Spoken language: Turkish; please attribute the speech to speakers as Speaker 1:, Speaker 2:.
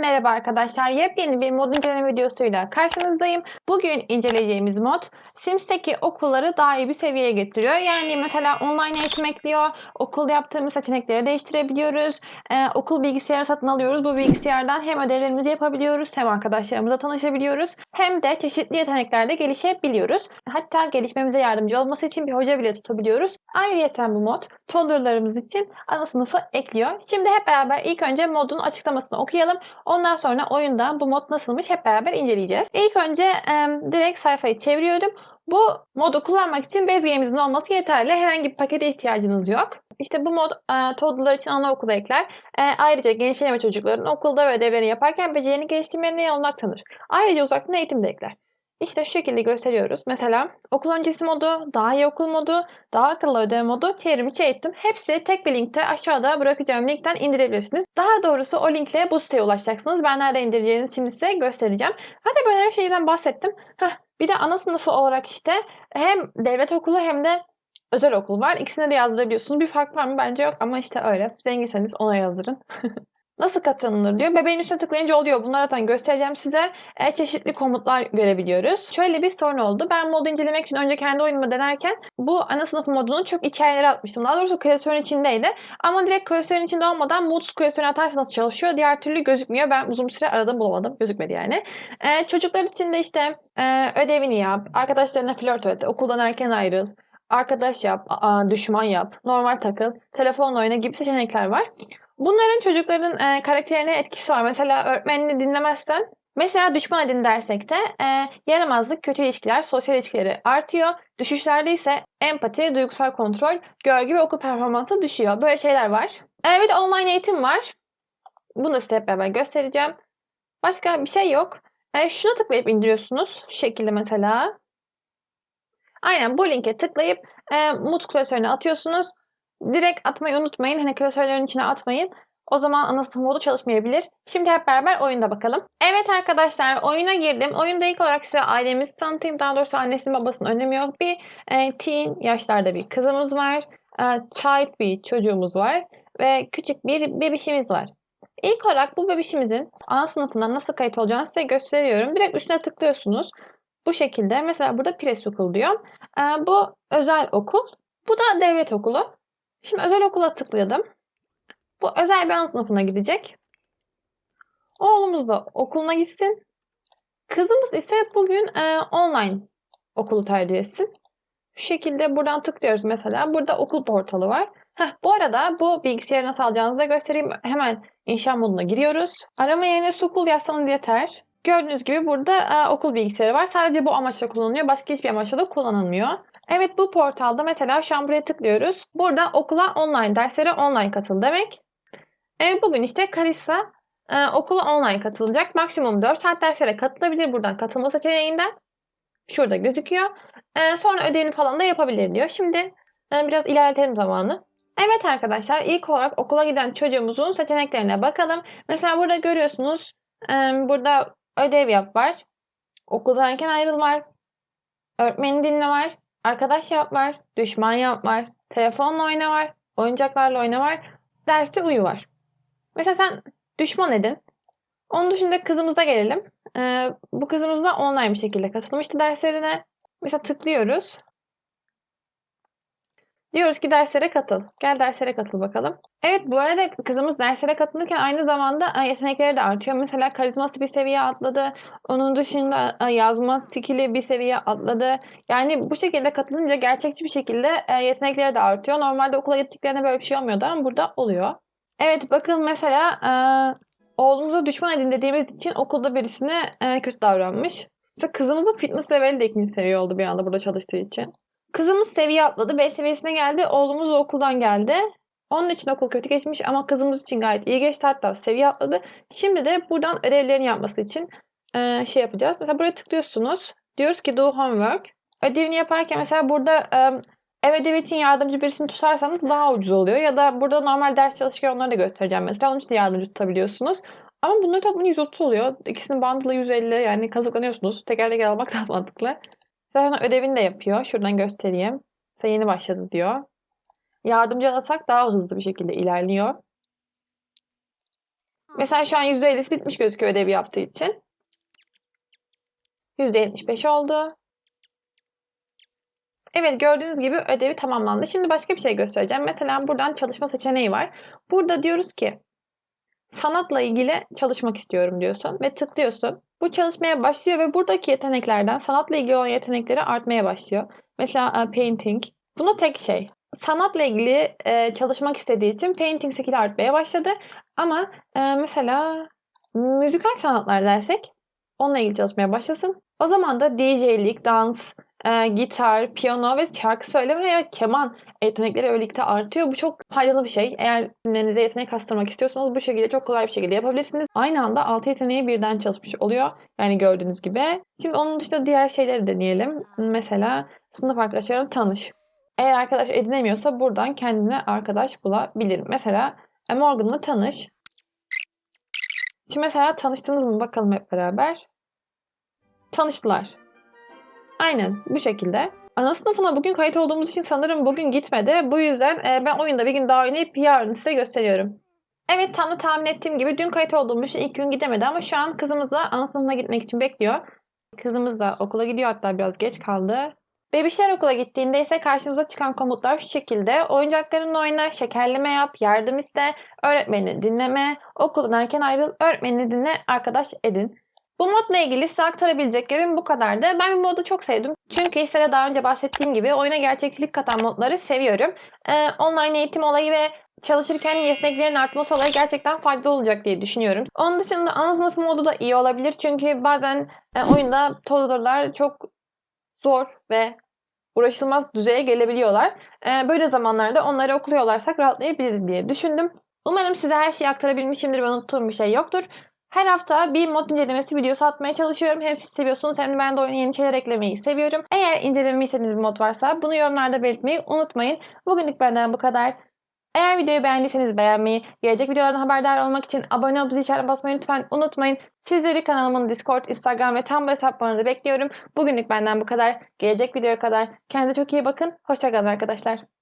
Speaker 1: merhaba arkadaşlar. Yepyeni bir mod inceleme videosuyla karşınızdayım. Bugün inceleyeceğimiz mod Sims'teki okulları daha iyi bir seviyeye getiriyor. Yani mesela online eğitim ekliyor. Okul yaptığımız seçenekleri değiştirebiliyoruz. Ee, okul bilgisayarı satın alıyoruz. Bu bilgisayardan hem ödevlerimizi yapabiliyoruz hem arkadaşlarımızla tanışabiliyoruz. Hem de çeşitli yeteneklerde gelişebiliyoruz. Hatta gelişmemize yardımcı olması için bir hoca bile tutabiliyoruz. Ayrıca bu mod toddlerlarımız için ana sınıfı ekliyor. Şimdi hep beraber ilk önce modun açıklamasını okuyalım. Ondan sonra oyunda bu mod nasılmış hep beraber inceleyeceğiz. İlk önce e, direkt sayfayı çeviriyorum. Bu modu kullanmak için Bezgame'imizin olması yeterli. Herhangi bir pakete ihtiyacınız yok. İşte bu mod e, toddler için anaokulu ekler. E, ayrıca gençleme çocukların okulda ve ödevlerini yaparken becerilerini geliştirmelerine olanak tanır. Ayrıca uzaktan eğitim de ekler. İşte şu şekilde gösteriyoruz. Mesela okul öncesi modu, daha iyi okul modu, daha akıllı ödev modu, çevrim içi eğitim. Hepsi tek bir linkte aşağıda bırakacağım linkten indirebilirsiniz. Daha doğrusu o linkle bu siteye ulaşacaksınız. Ben nerede indireceğinizi şimdi size göstereceğim. Hadi böyle her şeyden bahsettim. Heh, bir de ana sınıfı olarak işte hem devlet okulu hem de özel okul var. İkisine de yazdırabiliyorsunuz. Bir fark var mı? Bence yok ama işte öyle. Zenginseniz ona yazdırın. Nasıl katılınır diyor. Bebeğin üstüne tıklayınca oluyor. Bunları zaten göstereceğim size. E, çeşitli komutlar görebiliyoruz. Şöyle bir sorun oldu. Ben modu incelemek için önce kendi oyunumu denerken bu ana sınıf modunu çok içerilere atmıştım. Daha doğrusu klasörün içindeydi. Ama direkt klasörün içinde olmadan Moods klasörüne atarsanız çalışıyor. Diğer türlü gözükmüyor. Ben uzun süre aradım bulamadım. Gözükmedi yani. E, çocuklar için de işte e, ödevini yap, arkadaşlarına flört et, okuldan erken ayrıl, arkadaş yap, düşman yap, normal takıl, telefon oyna gibi seçenekler var. Bunların çocukların e, karakterine etkisi var. Mesela öğretmenini dinlemezsen Mesela düşman edin dersek de e, yaramazlık, kötü ilişkiler, sosyal ilişkileri artıyor. Düşüşlerde ise empati, duygusal kontrol, görgü ve okul performansı düşüyor. Böyle şeyler var. E, bir de online eğitim var. Bunu da size hep beraber göstereceğim. Başka bir şey yok. E, şuna tıklayıp indiriyorsunuz. Şu şekilde mesela. Aynen bu linke tıklayıp e, Mut klasörüne atıyorsunuz. Direkt atmayı unutmayın. Hani klasörlerin içine atmayın. O zaman ana sınıf modu çalışmayabilir. Şimdi hep beraber oyunda bakalım. Evet arkadaşlar oyuna girdim. Oyunda ilk olarak size ailemizi tanıtayım. Daha doğrusu annesinin babasının önemi yok. Bir e, teen yaşlarda bir kızımız var. E, child bir çocuğumuz var. Ve küçük bir bebişimiz var. İlk olarak bu bebişimizin ana sınıfından nasıl kayıt olacağını size gösteriyorum. Direkt üstüne tıklıyorsunuz. Bu şekilde mesela burada presokul diyor. E, bu özel okul. Bu da devlet okulu. Şimdi özel okula tıkladım. Bu özel bir an sınıfına gidecek. Oğlumuz da okuluna gitsin. Kızımız ise bugün e, online okulu tercih etsin. Şu şekilde buradan tıklıyoruz mesela. Burada okul portalı var. Heh, bu arada bu bilgisayarı nasıl alacağınızı da göstereyim. Hemen inşa moduna giriyoruz. Arama yerine Sukul yazsanız yeter. Gördüğünüz gibi burada e, okul bilgisayarı var. Sadece bu amaçla kullanılıyor. Başka hiçbir amaçla da kullanılmıyor. Evet bu portalda mesela şu an buraya tıklıyoruz. Burada okula online derslere online katıl demek. E, bugün işte Karissa e, okula online katılacak. Maksimum 4 saat derslere katılabilir buradan katılma seçeneğinden. Şurada gözüküyor. E, sonra ödevini falan da yapabilir diyor. Şimdi e, biraz ilerletelim zamanı. Evet arkadaşlar ilk olarak okula giden çocuğumuzun seçeneklerine bakalım. Mesela burada görüyorsunuz e, burada ödev yap var. Okuldan erken ayrıl var. Öğretmeni dinle var. Arkadaş yap var. Düşman yap var. Telefonla oyna var. Oyuncaklarla oyna var. Derste uyu var. Mesela sen düşman edin. Onun dışında kızımıza gelelim. Ee, bu kızımız da online bir şekilde katılmıştı derslerine. Mesela tıklıyoruz. Diyoruz ki derslere katıl. Gel derslere katıl bakalım. Evet bu arada kızımız derslere katılırken aynı zamanda yetenekleri de artıyor. Mesela karizması bir seviye atladı. Onun dışında yazma skill'i bir seviye atladı. Yani bu şekilde katılınca gerçekçi bir şekilde yetenekleri de artıyor. Normalde okula gittiklerinde böyle bir şey olmuyordu ama burada oluyor. Evet bakın mesela oğlumuza düşman edin dediğimiz için okulda birisine kötü davranmış. Mesela kızımızın fitness leveli de ikinci seviye oldu bir anda burada çalıştığı için. Kızımız seviye atladı. B seviyesine geldi. Oğlumuz da okuldan geldi. Onun için okul kötü geçmiş ama kızımız için gayet iyi geçti. Hatta seviye atladı. Şimdi de buradan ödevlerini yapması için e, şey yapacağız. Mesela buraya tıklıyorsunuz. Diyoruz ki do homework. Ödevini yaparken mesela burada e, ev ödevi için yardımcı birisini tutarsanız daha ucuz oluyor. Ya da burada normal ders çalışırken onları da göstereceğim mesela. Onun için de yardımcı tutabiliyorsunuz. Ama bunların toplamı 130 oluyor. İkisinin bandlı 150 yani kazıklanıyorsunuz. Teker teker almak daha mantıklı. Zaten ödevini de yapıyor. Şuradan göstereyim. Sen yeni başladı diyor. Yardımcı alırsak daha hızlı bir şekilde ilerliyor. Mesela şu an %50'si bitmiş gözüküyor ödevi yaptığı için. %75 oldu. Evet gördüğünüz gibi ödevi tamamlandı. Şimdi başka bir şey göstereceğim. Mesela buradan çalışma seçeneği var. Burada diyoruz ki sanatla ilgili çalışmak istiyorum diyorsun ve tıklıyorsun. Bu çalışmaya başlıyor ve buradaki yeteneklerden sanatla ilgili olan yetenekleri artmaya başlıyor. Mesela e, painting. Buna tek şey. Sanatla ilgili e, çalışmak istediği için painting skill'i artmaya başladı. Ama e, mesela müzikal sanatlar dersek onunla ilgili çalışmaya başlasın. O zaman da DJ'lik, dans, e, gitar, piyano ve şarkı söyleme veya keman yetenekleri birlikte artıyor. Bu çok faydalı bir şey. Eğer dinlerinize yetenek kastırmak istiyorsanız bu şekilde çok kolay bir şekilde yapabilirsiniz. Aynı anda 6 yeteneği birden çalışmış oluyor. Yani gördüğünüz gibi. Şimdi onun dışında diğer şeyleri deneyelim. Mesela sınıf arkadaşlarıyla tanış. Eğer arkadaş edinemiyorsa buradan kendine arkadaş bulabilir. Mesela e, Morgan'la tanış. Şimdi mesela tanıştınız mı bakalım hep beraber. Tanıştılar. Aynen bu şekilde. Ana sınıfına bugün kayıt olduğumuz için sanırım bugün gitmedi. Bu yüzden e, ben oyunda bir gün daha oynayıp yarın size gösteriyorum. Evet tam da tahmin ettiğim gibi dün kayıt olduğumuz için ilk gün gidemedi ama şu an kızımız da ana sınıfına gitmek için bekliyor. Kızımız da okula gidiyor hatta biraz geç kaldı. Bebişler okula gittiğinde ise karşımıza çıkan komutlar şu şekilde. Oyuncaklarınla oyna, şekerleme yap, yardım iste, öğretmenini dinleme, okuldan erken ayrıl, öğretmenini dinle, arkadaş edin. Bu modla ilgili size aktarabileceklerim bu kadardı. Ben bu modu çok sevdim. Çünkü size daha önce bahsettiğim gibi oyuna gerçekçilik katan modları seviyorum. Ee, online eğitim olayı ve çalışırken yeteneklerin artması olayı gerçekten faydalı olacak diye düşünüyorum. Onun dışında ana sınıfı modu da iyi olabilir. Çünkü bazen e, oyunda toddlerlar çok zor ve uğraşılmaz düzeye gelebiliyorlar. Ee, böyle zamanlarda onları okula yollarsak rahatlayabiliriz diye düşündüm. Umarım size her şeyi aktarabilmişimdir ve unuttuğum bir şey yoktur. Her hafta bir mod incelemesi videosu atmaya çalışıyorum. Hem siz seviyorsunuz hem de ben de oyuna yeni şeyler eklemeyi seviyorum. Eğer incelememi istediğiniz bir mod varsa bunu yorumlarda belirtmeyi unutmayın. Bugünlük benden bu kadar. Eğer videoyu beğendiyseniz beğenmeyi, gelecek videolardan haberdar olmak için abone olup zil işaretine basmayı lütfen unutmayın. Sizleri kanalımın Discord, Instagram ve Tumblr hesaplarında bekliyorum. Bugünlük benden bu kadar. Gelecek videoya kadar kendinize çok iyi bakın. Hoşçakalın arkadaşlar.